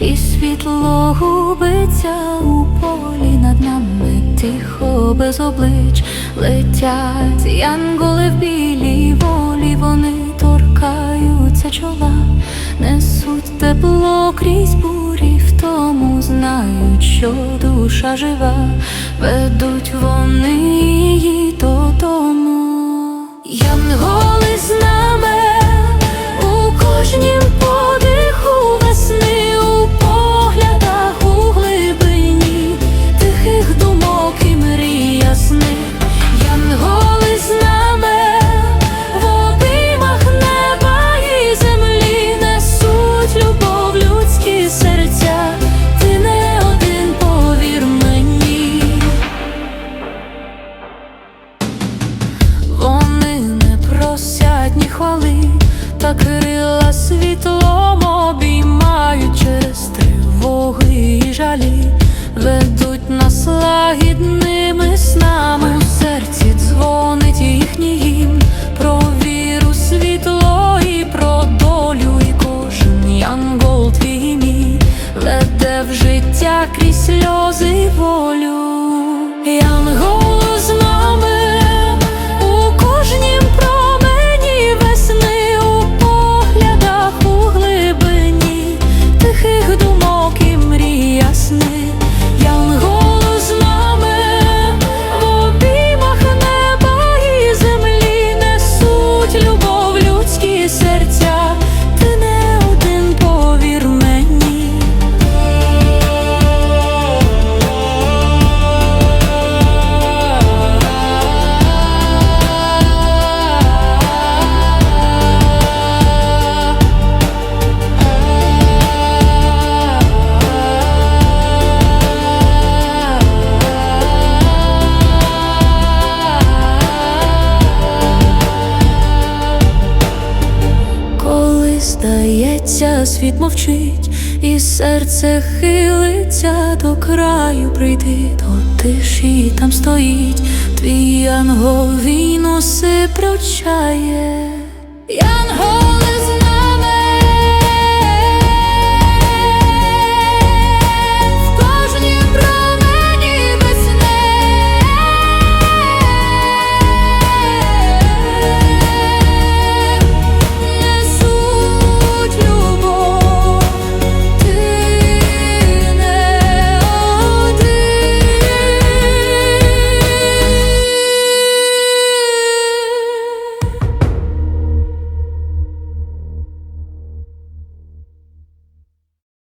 і світло губиться у полі над нами, тихо без облич летять янголи в білій волі, вони торкаються чола, несуть тепло крізь бурі, в тому знають, що душа жива, просять та крила світлом обіймають через тривоги і жалі, ведуть нас лагідними снами. У серці дзвонить їхній гімн про віру, світло і про долю, і кожен янгол твій мій веде в життя крізь сльози й здається, світ мовчить, і серце хилиться до краю прийти, до тиші там стоїть, твій ангел війну усе привчає.